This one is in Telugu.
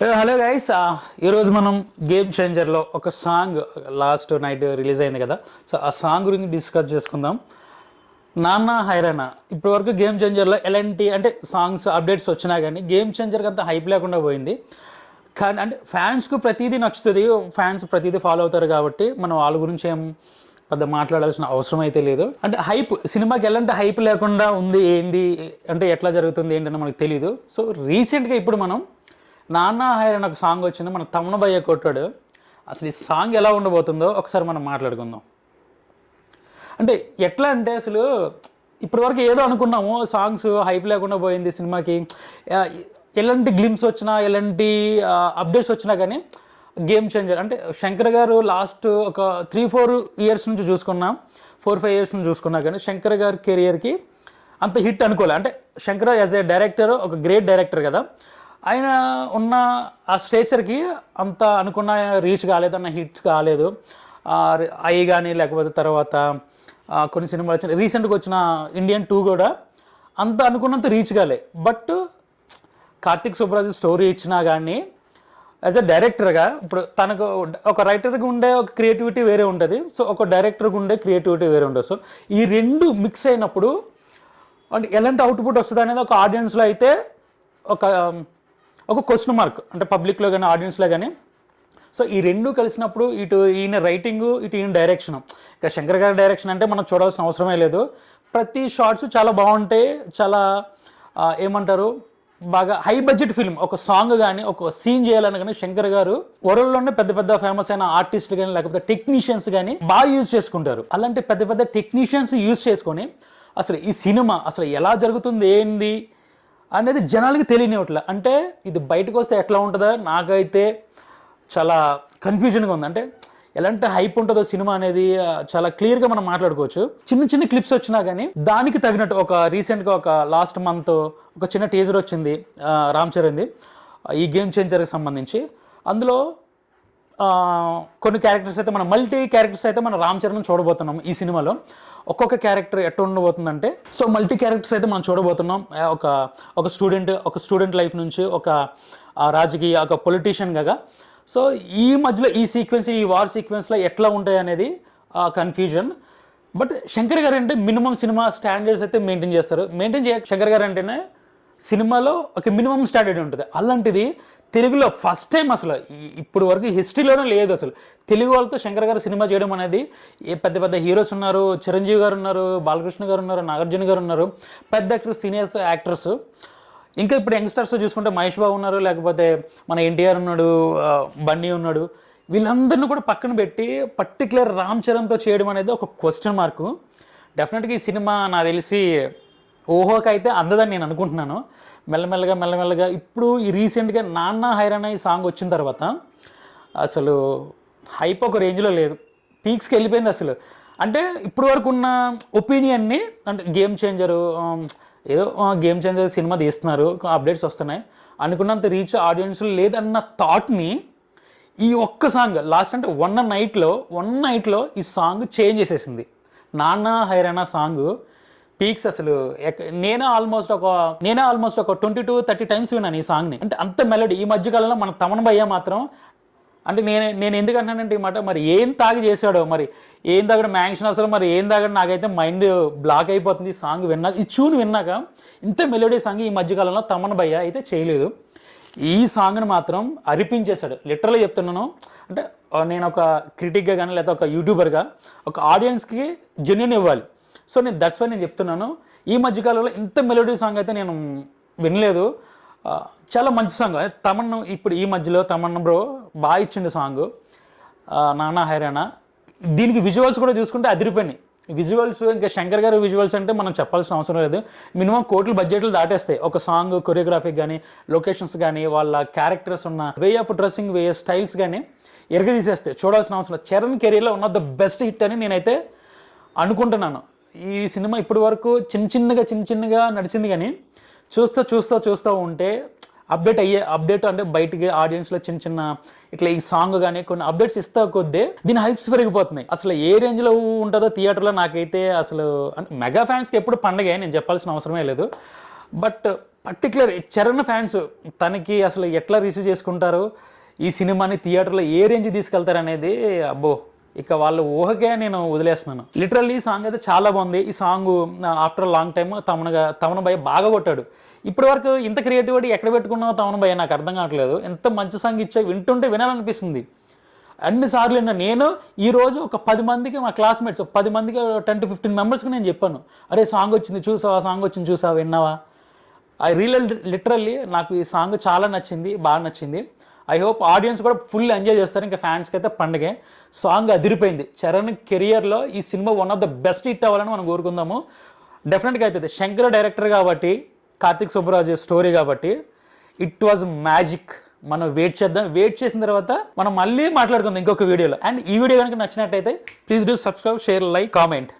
హలో గైస్ ఈరోజు మనం గేమ్ చేంజర్లో ఒక సాంగ్ లాస్ట్ నైట్ రిలీజ్ అయింది కదా. సో ఆ సాంగ్ గురించి డిస్కస్ చేసుకుందాం. నాన్న హైరానా ఇప్పటి వరకు గేమ్ చేంజర్లో ఎలాంటి అంటే సాంగ్స్ అప్డేట్స్ వచ్చినా కానీ గేమ్ చేంజర్కి అంత హైప్ లేకుండా పోయింది. కానీ అంటే ఫ్యాన్స్కు ప్రతిదీ నచ్చుతుంది ఫ్యాన్స్ ప్రతిదీ ఫాలో అవుతారు కాబట్టి మనం వాళ్ళ గురించి ఏం పెద్ద మాట్లాడాల్సిన అవసరం అయితే లేదు. అంటే హైప్ సినిమాకి ఎలాంటి హైప్ లేకుండా ఉంది ఏంది అంటే ఎట్లా జరుగుతుంది ఏంటని మనకు తెలియదు సో రీసెంట్గా ఇప్పుడు మనం నాన్న హైర్ అని ఒక సాంగ్ వచ్చింది మన తమ్మున భయ్య కొట్టాడు. అసలు ఈ సాంగ్ ఎలా ఉండబోతుందో ఒకసారి మనం మాట్లాడుకుందాం. అంటే ఎట్లా అంటే అసలు ఇప్పటి వరకు ఏదో అనుకున్నాము సాంగ్స్ హైప్ లేకుండా పోయింది సినిమాకి. ఎలాంటి గ్లిమ్స్ వచ్చినా ఎలాంటి అప్డేట్స్ వచ్చినా కానీ గేమ్ చేంజర్ అంటే శంకర్ గారు లాస్ట్ ఒక త్రీ ఫోర్ ఇయర్స్ నుంచి చూసుకున్నా ఫోర్ ఫైవ్ ఇయర్స్ నుంచి చూసుకున్నా కానీ శంకర్ గారి కెరియర్కి అంత హిట్ అనుకోలే. అంటే శంకర్ యాజ్ ఏ డైరెక్టర్ ఒక గ్రేట్ డైరెక్టర్ కదా. ఆయన ఉన్న ఆ స్టేచర్కి అంత అనుకున్న రీచ్ కాలేదు అన్న హిట్స్ కాలేదు. ఐ కానీ లేకపోతే తర్వాత కొన్ని సినిమాలు వచ్చిన రీసెంట్గా వచ్చిన ఇండియన్ టూ కూడా అంత అనుకున్నంత రీచ్ కాలే. బట్ కార్తిక్ సుబ్రాజ్ స్టోరీ ఇచ్చినా కానీ యాజ్ అ డైరెక్టర్గా ఇప్పుడు తనకు ఒక రైటర్కి ఉండే ఒక క్రియేటివిటీ వేరే ఉంటుంది. సో ఒక డైరెక్టర్కి ఉండే క్రియేటివిటీ వేరే ఉంటుంది. సో ఈ రెండు మిక్స్ అయినప్పుడు అంటే ఎలాంటి అవుట్పుట్ వస్తుంది అనేది ఒక ఆడియన్స్లో అయితే ఒక ఒక క్వశ్చన్ మార్క్ అంటే పబ్లిక్లో కానీ ఆడియన్స్లో కానీ సో ఈ రెండు కలిసినప్పుడు ఇటు ఈయన రైటింగ్ ఇటు ఈయన డైరెక్షన్ ఇక శంకర్ గారి డైరెక్షన్ అంటే మనం చూడాల్సిన అవసరమే లేదు. ప్రతి షార్ట్స్ చాలా బాగుంటాయి చాలా ఏమంటారు బాగా హై బడ్జెట్ ఫిల్మ్ ఒక సాంగ్ కానీ ఒక సీన్ చేయాలని కానీ శంకర్ గారు వరల్డ్లోనే పెద్ద పెద్ద ఫేమస్ అయిన ఆర్టిస్టులు కానీ లేకపోతే టెక్నీషియన్స్ కానీ బాగా యూజ్ చేసుకుంటారు. అలాంటి పెద్ద పెద్ద టెక్నీషియన్స్ యూజ్ చేసుకొని అసలు ఈ సినిమా అసలు ఎలా జరుగుతుంది ఏంది? అనేది జనాలకి తెలియనివట్లే అంటే ఇది బయటకు వస్తే ఎట్లా ఉంటుందో? నాకైతే చాలా కన్ఫ్యూజన్గా ఉంది. అంటే ఎలాంటి హైప్ ఉంటుందో సినిమా అనేది చాలా క్లియర్గా మనం మాట్లాడుకోవచ్చు. చిన్న చిన్న క్లిప్స్ వచ్చినా కానీ దానికి తగినట్టు ఒక రీసెంట్గా ఒక లాస్ట్ మంత్ ఒక చిన్న టీజర్ వచ్చింది రామ్ చరణ్ది. ఈ గేమ్ చేంజర్కి సంబంధించి. అందులో కొన్ని క్యారెక్టర్స్ అయితే మనం మల్టీ క్యారెక్టర్స్ అయితే మనం రామ్ చరణ్ చూడబోతున్నాం ఈ సినిమాలో. ఒక్కొక్క క్యారెక్టర్ ఎట్లా ఉండబోతుందంటే సో మల్టీ క్యారెక్టర్స్ అయితే మనం చూడబోతున్నాం. ఒక ఒక స్టూడెంట్ ఒక స్టూడెంట్ లైఫ్ నుంచి ఒక రాజకీయ ఒక పొలిటీషియన్గా సో ఈ మధ్యలో ఈ సీక్వెన్స్ ఈ వార్ సీక్వెన్స్లో ఎట్లా ఉంటాయి అనేది కన్ఫ్యూజన్ బట్ శంకర్ గారు అంటే మినిమం సినిమా స్టాండర్డ్స్ అయితే మెయింటైన్ చేస్తారు. మెయింటైన్ చేయ శంకర్ గారు అంటేనే సినిమాలో ఒక మినిమం స్టాండర్డ్ ఉంటుంది. అలాంటిది తెలుగులో ఫస్ట్ టైం అసలు ఇప్పుడు వరకు హిస్టరీలోనే లేదు అసలు. తెలుగు వాళ్ళతో శంకర్ గారు సినిమా చేయడం అనేది ఏ పెద్ద పెద్ద హీరోస్ ఉన్నారు చిరంజీవి గారు ఉన్నారు బాలకృష్ణ గారు ఉన్నారు నాగార్జున గారు ఉన్నారు పెద్ద యాక్టర్స్ సీనియర్స్ యాక్టర్స్ ఇంకా ఇప్పుడు యంగ్స్టర్స్ చూసుకుంటే మహేష్ బాబు ఉన్నారు లేకపోతే మన ఎన్టీఆర్ ఉన్నాడు బన్నీ ఉన్నాడు. వీళ్ళందరినీ కూడా పక్కన పెట్టి పర్టికులర్ రామ్ చరణ్తో చేయడం అనేది ఒక క్వశ్చన్ మార్కు డెఫినెట్గా ఈ సినిమా నాకు తెలిసి ఓహోకి అయితే అందదని నేను అనుకుంటున్నాను. మెల్లమెల్లగా మెల్లమెల్లగా ఇప్పుడు ఈ రీసెంట్గా నాన్న హైరాణ ఈ సాంగ్ వచ్చిన తర్వాత అసలు హైప్ ఒక రేంజ్లో లేదు. పీక్స్కి వెళ్ళిపోయింది అసలు. అంటే ఇప్పుడు వరకు ఉన్న ఒపీనియన్ని అంటే గేమ్ చేంజరు ఏదో గేమ్ చేంజర్ సినిమా తీస్తున్నారు అప్డేట్స్ వస్తున్నాయి. అనుకున్నంత రీచ్ ఆడియన్స్ లేదన్న థాట్ని ఈ ఒక్క సాంగ్ లాస్ట్ అంటే వన్ నైట్లో వన్ నైట్లో ఈ సాంగ్ చేంజ్ చేసేసింది. నాన్న హైరాణ సాంగ్ పీక్స్ అసలు. నేనే ఆల్మోస్ట్ ఒక నేనే ఆల్మోస్ట్ ఒక ట్వంటీ టూ థర్టీ టైమ్స్ విన్నాను ఈ సాంగ్ని. అంటే అంత మెలడీ. ఈ మధ్యకాలంలో మన తమన్ భయ్య మాత్రం అంటే నేను నేను ఎందుకు అంటున్నానంటే ఈ మాట మరి ఏం తాగి చేశాడో మరి ఏం తాగడం మ్యాంక్షన్ అసలు మరి ఏం తాగడం నాకైతే మైండ్ బ్లాక్ అయిపోతుంది ఈ సాంగ్ విన్నా ఈ ట్యూన్ విన్నాక ఇంత మెలోడీ సాంగ్ ఈ మధ్యకాలంలో తమన్ భయ్య అయితే చేయలేదు. ఈ సాంగ్ని మాత్రం అరిపించేశాడు. లిటరల్గా చెప్తున్నాను. అంటే నేను ఒక క్రిటిక్గా కానీ లేదా ఒక యూట్యూబర్గా ఒక ఆడియన్స్కి జెన్యున్ ఇవ్వాలి. సో నేను దట్స్ వై నేను చెప్తున్నాను. ఈ మధ్యకాలంలో ఇంత మెలోడీ సాంగ్ అయితే నేను వినలేదు. చాలా మంచి సాంగ్ తమన్ను ఇప్పుడు ఈ మధ్యలో తమన్ బ్రో బాగా ఇచ్చిండు సాంగ్ నానా హైరానా దీనికి విజువల్స్ కూడా చూసుకుంటే అదిరిపోయినాయి. విజువల్స్ ఇంకా శంకర్ గారి విజువల్స్ అంటే మనం చెప్పాల్సిన అవసరం లేదు. మినిమం కోట్ల బడ్జెట్లు దాటేస్తాయి. ఒక సాంగ్ కొరియోగ్రఫీ కానీ లొకేషన్స్ కానీ వాళ్ళ క్యారెక్టర్స్ ఉన్న way of dressing way styles కానీ ఎరగదీసేస్తాయి. చూడాల్సిన అవసరం చరణ్ కెరీర్లో ఉన్న ద బెస్ట్ హిట్ అని నేనైతే అనుకుంటున్నాను. ఈ సినిమా ఇప్పటి వరకు చిన్న చిన్నగా చిన్న చిన్నగా నడిచింది కానీ చూస్తూ చూస్తూ చూస్తూ ఉంటే అప్డేట్ అయ్యే అప్డేట్ అంటే బయటికి ఆడియన్స్లో చిన్న చిన్న ఇట్లా ఈ సాంగ్ కానీ కొన్ని అప్డేట్స్ ఇస్తా కొద్దీ దీని హైప్స్ పెరిగిపోతున్నాయి. అసలు ఏ రేంజ్లో ఉంటుందో థియేటర్లో నాకైతే అసలు మెగా ఫ్యాన్స్కి ఎప్పుడు పండగే నేను చెప్పాల్సిన అవసరమే లేదు. బట్ పర్టికులర్ చరణ్ ఫ్యాన్స్ తనకి అసలు ఎట్లా రిసీవ్ చేసుకుంటారు? ఈ సినిమాని థియేటర్లో ఏ రేంజ్ తీసుకెళ్తారు అనేది అబ్బో ఇక వాళ్ళ ఊహకే నేను వదిలేస్తున్నాను. లిటరల్లీ ఈ సాంగ్ అయితే చాలా బాగుంది. ఈ సాంగ్ ఆఫ్టర్ లాంగ్ టైమ్ తమనగా తమన భయ బాగా కొట్టాడు. ఇప్పటి వరకు ఇంత క్రియేటివిటీ ఎక్కడ పెట్టుకున్నావు తమన భయ నాకు అర్థం కావట్లేదు. ఎంత మంచి సాంగ్ ఇచ్చా వింటుంటే వినాలనిపిస్తుంది. అన్నిసార్లు విన్నా నేను ఈ రోజు ఒక పది మందికి మా క్లాస్మేట్స్ పది మందికి టెన్ టు ఫిఫ్టీన్ మెంబర్స్కి నేను చెప్పాను. అరే సాంగ్ వచ్చింది చూసావా? సాంగ్ వచ్చింది చూసావా? విన్నావా? ఐ రియల్ లిటరల్లీ నాకు ఈ సాంగ్ చాలా నచ్చింది బాగా నచ్చింది. ఐ హోప్ ఆడియన్స్ కూడా ఫుల్ ఎంజాయ్ చేస్తారు. ఇంకా ఫ్యాన్స్కి అయితే పండగే. సాంగ్ అదిరిపోయింది. చరణ్ కెరియర్లో ఈ cinema one of the best hit అవ్వాలని మనం కోరుకుందాము. డెఫినెట్గా అవుతుంది శంకర్ డైరెక్టర్ కాబట్టి కార్తిక్ సుబ్బరాజు స్టోరీ కాబట్టి ఇట్ వాజ్ మ్యాజిక్ మనం వెయిట్ చేద్దాం. వెయిట్ చేసిన తర్వాత మనం మళ్ళీ మాట్లాడుకుందాం ఇంకొక వీడియోలో అండ్ ఈ వీడియో కనుక నచ్చినట్టయితే please do subscribe share like comment